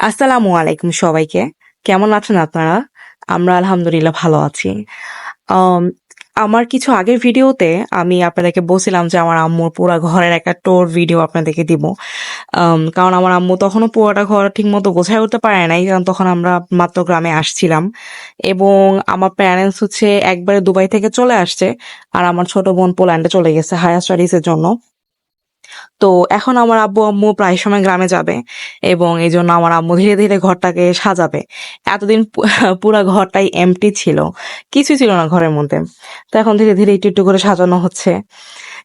আসসালামু আলাইকুম সবাইকে। কেমন আছেন আপনারা? আমরা আলহামদুলিল্লাহ ভালো আছি। আমার কিছু আগের ভিডিওতে আমি আপনাদেরকে বলছিলাম যে আমার আম্মুর পুরো ঘরের একটা টোর ভিডিও আপনাদেরকে দিব। কারণ আমার আম্মু তখনও পুরোটা ঘর ঠিক মতো গোছায় উঠতে পারে নাই, কারণ তখন আমরা মাত্র গ্রামে আসছিলাম। এবং আমার প্যারেন্টস হচ্ছে একবারে দুবাই থেকে চলে আসছে, আর আমার ছোট বোন পোল্যান্ডে চলে গেছে হায়ার স্টাডিজের জন্য। তো এখন আমার আব্বু আম্মু প্রায় সময় গ্রামে যাবে এবং এই জন্য আমার আম্মু ধীরে ধীরে ঘরটাকে সাজাবে। এতদিন পুরো ঘরটাই এমটি ছিল কিছু ছিল না ঘরের মধ্যে। তো এখন ধীরে ধীরে একটু একটু করে সাজানো হচ্ছে।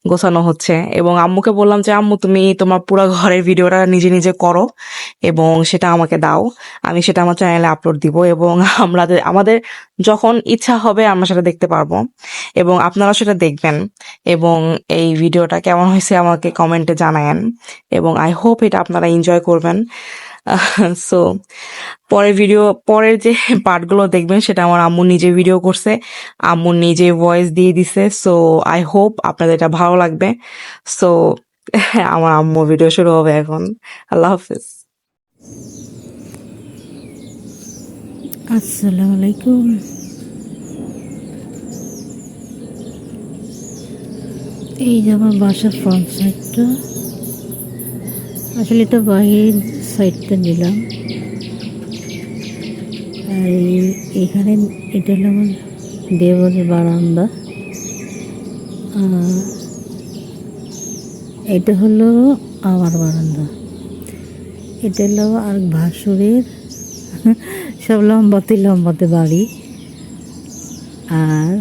গোছানো হচ্ছে। এবং আম্মুকে বললাম যে, আম্মু, তুমি তোমার পুরো ঘরের ভিডিওটা নিজে নিজে করো এবং সেটা আমাকে দাও। আমি সেটা আমার চ্যানেলে আপলোড দিব এবং আমরা আমাদের যখন ইচ্ছা হবে আমরা সেটা দেখতে পারব। এবং আপনারা সেটা দেখবেন। এবং এই ভিডিওটা কেমন হয়েছে আমাকে কমেন্টে জানায়েন। এবং আই হোপ এটা আপনারা এনজয় করবেন। সো পরের ভিডিও পরের যে পার্টগুলো দেখবেন, সেটা আমার আম্মু নিজে ভিডিও করছে। আম্মু নিজে ভয়েস দিয়ে দিছে। সো আই হোপ আপনাদের এটা ভালো লাগবে। সো আমার আম্মু ভিডিও শুরু হবে এখন। আল্লাহ হাফিজ। আসসালামু আলাইকুম। এই যে আমার বাসার ফ্রন্ট সাইডটা আসলে এটা বাহির সাইডটা নিলাম আর এখানে এটা হলো আমার দেবরের বারান্দা। এটা হলো আমার বারান্দা। এটা হলো আর ভাসুরের সব লম্বাতে লম্বাতে বাড়ি। আর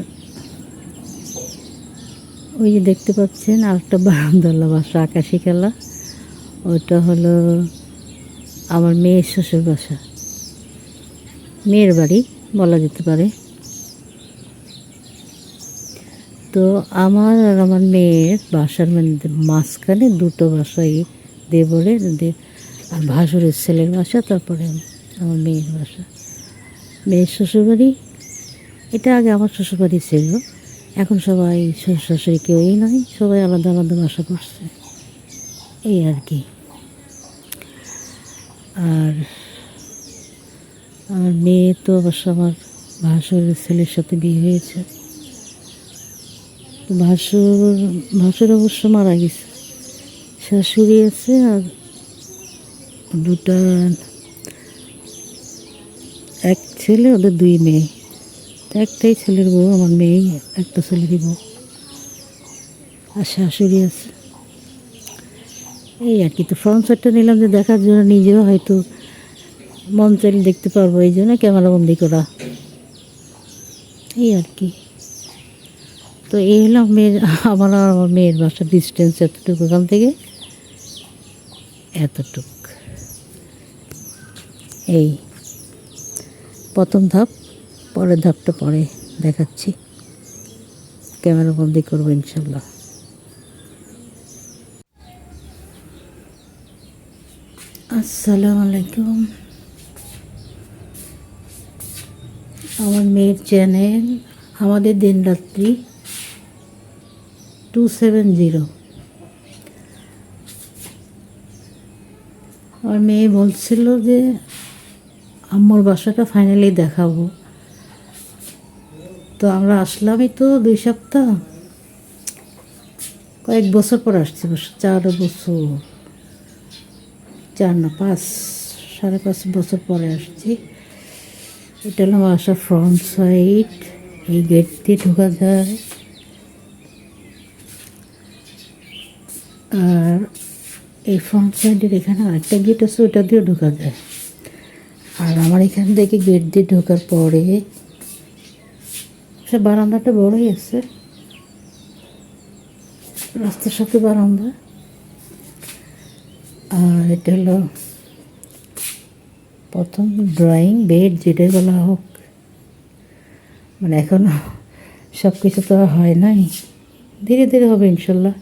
ওই যে দেখতে পাচ্ছেন আরেকটা বারান্দোলা বাসা আকাশি খেলা। ওইটা হলো আমার মেয়ের শ্বশুর বাসা। মেয়ের বাড়ি বলা যেতে পারে। তো আমার আর আমার মেয়ের বাসার মধ্যে মাঝখানে দুটো বাসাই, দেবরের আর ভাসুরের ছেলের বাসা, তারপরে আমার মেয়ের বাসা। মেয়ের শ্বশুরবাড়ি, এটা আগে আমার শ্বশুরবাড়ি ছিল। এখন সবাই শ্বশুর শাশুড়ি কেউই নয় সবাই আলাদা আলাদা বাসা করছে। এই আর কি। আর আমার মেয়ে তো অবশ্য আমার ভাসুরের ছেলের সাথে বিয়ে হয়েছে। তো ভাসুর ভাসুর অবশ্য মারা গেছে। শাশুড়ি আছে আর দুটা, এক ছেলে, ওদের দুই মেয়ে। একটাই ছেলের বউ, আমার মেয়ে একটা ছেলেরই বউ। আর শাশুড়ি আছে। এই আর কি, তো ফ্রন্ট সাইডটা নিলাম যে দেখার জন্য নিজেও হয়তো মন চাইলে দেখতে পারব, এই জন্য ক্যামেরা বন্দি করা। এই আর কি। তো এই হলো মেয়ের, আমার আমার মেয়ের বাসার ডিস্টেন্স এতটুকু ওখান থেকে। এতটুক। এই। প্রথম ধাপ, পরের ধাপটা পরে দেখাচ্ছি। ক্যামেরা বন্দি করব ইনশাল্লাহ। আসসালামু আলাইকুম আমার মেয়ের চ্যানেল, আমাদের দিনরাত্রি টু সেভেন জিরো। আমার মেয়ে বলছিল যে, আম্মুর বাসাটা ফাইনালি দেখাবো। তো আমরা আসলামই তো দুই সপ্তাহ। কয়েক বছর পর আসছি, চার বছর। চার না পাঁচ, সাড়ে পাঁচ বছর পরে আসছি। এটা হলো আসা ফ্রন্ট সাইড এই গেট দিয়ে ঢোকা যায়। আর এই ফ্রন্ট সাইডের এখানে আরেকটা গেট আছে, ওটা দিয়েও ঢোকা যায়। আর আমার এখান থেকে গেট দিয়ে ঢোকার পরে সে বারান্দাটা বড়ই আছে। রাস্তার সাথে বারান্দা। আর এটা হলো প্রথম ড্রয়িং বেড যেটাই বলা হোক। মানে এখনও সব কিছু তো হয় নাই। ধীরে ধীরে হবে ইনশাল্লাহ।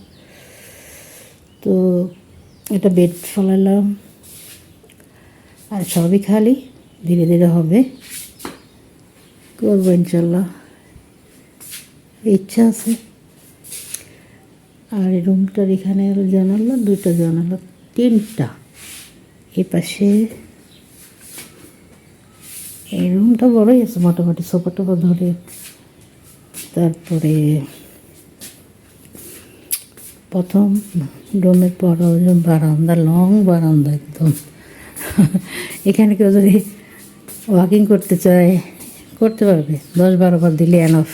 তো এটা বেড ফলালাম। আর সবই খালি, ধীরে ধীরে হবে। করব ইনশাল্লাহ। ইচ্ছা আছে। আর রুমটার এখানে জানালা দুটো জানালা। তিনটা। এ পাশে এই রুমটা বড়ই আছে মোটামুটি সোফা টোফা ধরে। তারপরে প্রথম রুমের পর বারান্দা, লং বারান্দা একদম। এখানে কেউ যদি ওয়াকিং করতে চায়, করতে পারবে। দশ বারো বার দিলে এনফ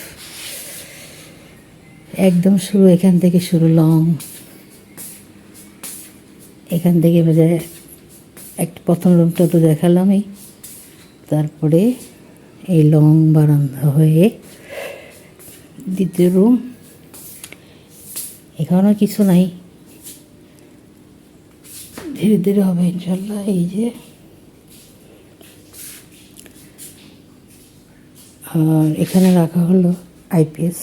একদম শুরু, এখান থেকে শুরু, লং। এখান থেকে বোঝা একটা প্রথম রুমটা তো দেখালামই। তারপরে এই লং বারান্দা হয়ে দ্বিতীয় রুম। এখানেও কিছু নাই। ধীরে ধীরে হবে ইনশাল্লাহ, এই যে। আর এখানে রাখা হলো আইপিএস।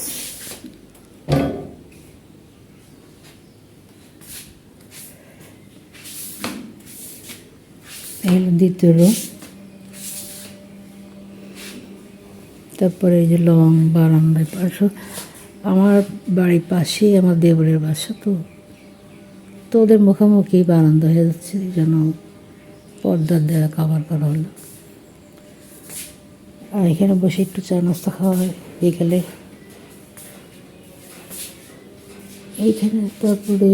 হলো দ্বিতীয় রুম তারপরে এই যে লং বারান্দায় পাশে, আমার বাড়ির পাশেই আমার দেবরের বাসা তো। তো ওদের মুখোমুখি বারান্দা হয়ে যাচ্ছে, যেন পর্দার দেওয়া কাভার করা হলো। আর এখানে বসে একটু চা নাস্তা খাওয়া হয় বিকেলে। এইখানে তারপরে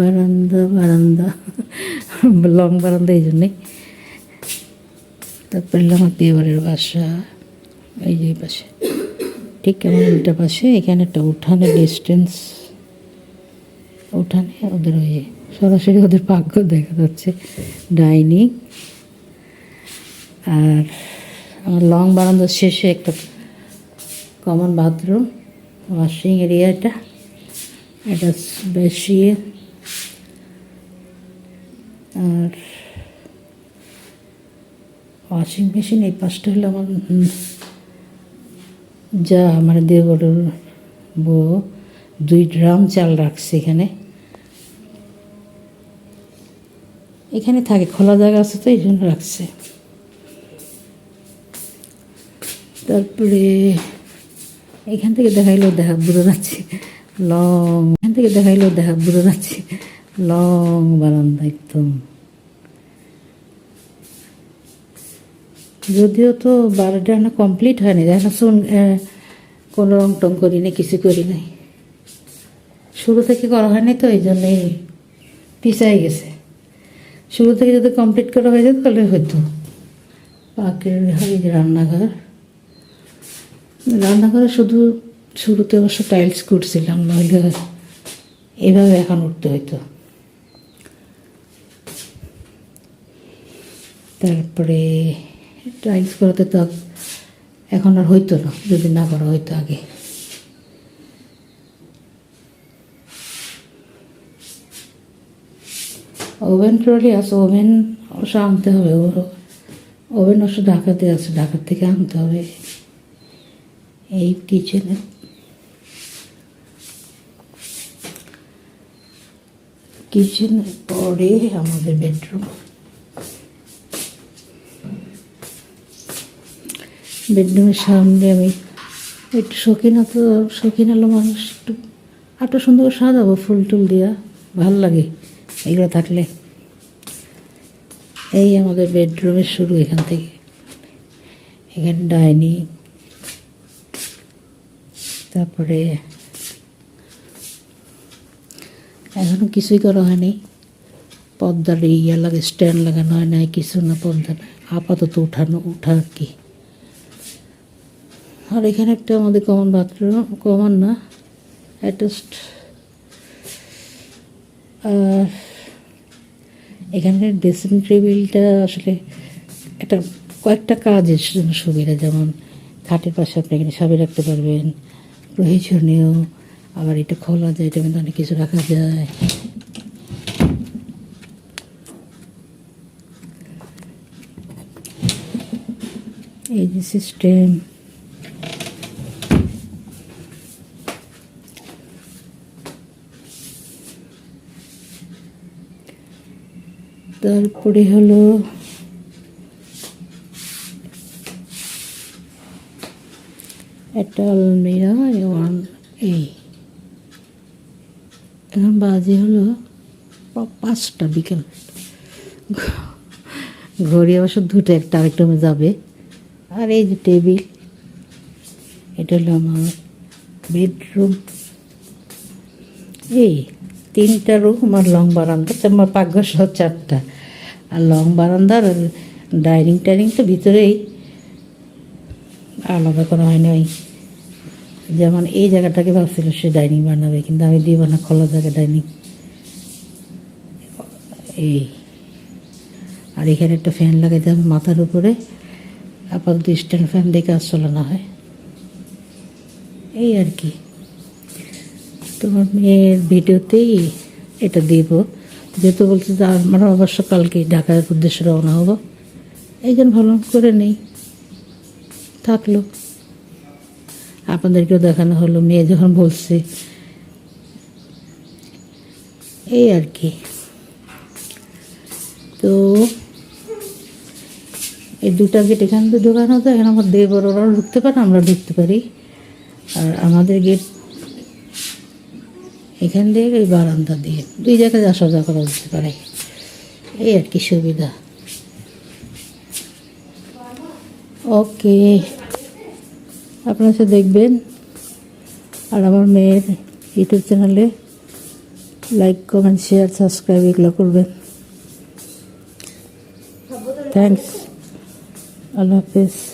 বারান্দা বারান্দা, লং বারান্দা এই জন্যে তারপরে আমার দেওয়ারের বাসা। এই যে পাশে। ঠিক আমার উল্টা পাশে, এখানে একটা উঠানে ডিস্টেন্স উঠানে ওদের ওই সরাসরি ওদের পাকঘর দেখা যাচ্ছে, ডাইনিং। আর আমার লং বারান্দার শেষে একটা কমন বাথরুম ওয়াশিং এরিয়া এটা। এটা বেশি আর ওয়াশিং মেশিন এই পাশটা হলো আমার যা আমার দেবরের বউ দুই ড্রাম চাল রাখছে এখানে। এখানে থাকে, খোলা জায়গা আছে তো এই জন্য রাখছে। তারপরে এখান থেকে দেখাইলেও দেখা, বোঝা যাচ্ছে লং এখান থেকে দেখাইলেও দেখা, বোঝা যাচ্ছে। লং বারান্দা একদম। যদিও তো বারোটা না কমপ্লিট হয়নি দেখো শুন কোনো রং টং করি না কিছু করি নাই শুরু থেকে করা হয়নি তো, এই জন্যই পিছাই গেছে। শুরু থেকে যদি কমপ্লিট করা হয়ে যেত, তাহলে হয়তো পাকের এই যে রান্নাঘর। রান্নাঘরে শুধু শুরুতে অবশ্য টাইলস করছিলাম নইলে এভাবে এখন উঠতে হইতো। তারপরে টাইলস করাতে তো এখন আর হইতো না, যদি না করা হইতো আগে। ওভেন ট্রলি আছে ওভেন অবশ্য আনতে হবে ওভেন অবশ্য ঢাকাতে আছে, ঢাকার থেকে আনতে হবে। এই কিচেনে কিচেন পরে আমাদের বেডরুম বেডরুমের সামনে আমি একটু শৌখিন তো শৌখিন হলো মানুষ একটু। আরটা সুন্দর করে সাজাবো ফুল টুল দিয়া, ভালো লাগে এগুলো থাকলে। এই আমাদের বেডরুমের শুরু এখান থেকে। এখানে ডাইনিং। তারপরে এখনও কিছুই করা হয়নি। পর্দার ইয়া লাগে, স্ট্যান্ড লাগানো হয় নাই, কিছু না পর্দা না আপাতত উঠানো, উঠা আর কি। আর এখানে একটা আমাদের কমন বাথরুম কমন না অ্যাটাচড আর এখানের ড্রেসিং টেবিলটা আসলে একটা কয়েকটা কাজের জন্য সুবিধা, যেমন খাটের পাশে আপনি এখানে সবই রাখতে পারবেন, প্রয়োজনীয়, আবার এটা খোলা যায়, এটা কিন্তু অনেক কিছু রাখা যায়। এই যে সিস্টেম তারপরে হলো একটা আলমিরা এই। এখন বাজে হলো পাঁচটা বিকেল। ঘড়ি অবশ্য দুটো একটা, আরেকটা যাবে। আর এই যে টেবিল, এটা হলো আমার বেডরুম। এই তিনটা রুম আর লং বারান্দা। আমার পাকঘর সহ চারটা। আর লং বারান্দার আর ডাইনিং টাইনিং তো ভিতরেই। আলাদা করা হয় নাই যেমন এই জায়গাটাকে ভাবছিল সে ডাইনিং বানাবে, কিন্তু আমি দিব না, খোলা জায়গা ডাইনিং। এই। আর এখানে একটা ফ্যান লাগাইতে হবে মাথার উপরে। আপাতত স্ট্যান্ড ফ্যান দিয়ে কাজ চালানো হয়। এই আর কি। তোমার মেয়ের ভিডিওতেই এটা দিব। যেহেতু বলছে যে আমরা অবশ্য কালকে ঢাকার উদ্দেশ্যে রওনা হব। এই জন্য ভালো করে নেই। থাকল। আপনাদেরকেও দেখানো হলো, মেয়ে যখন বলছে। এই আর কি। তো এই দুটা গেট এখান থেকে ঢোকানো তো এখন আমার দেবর ওরাও ঢুকতে পারে, আমরা ঢুকতে পারি। আর আমাদের গেট এখান দিয়ে এই বারান্দা দিয়ে দুই জায়গায় আসা যাওয়া করা যেতে পারে। এই আর কি সুবিধা। ওকে। আপনারা সে দেখবেন। আর আমার মেয়ের ইউটিউব চ্যানেলে লাইক কমেন্ট শেয়ার সাবস্ক্রাইব এগুলো করবেন। থ্যাংকস আল্লাহ হাফেজ।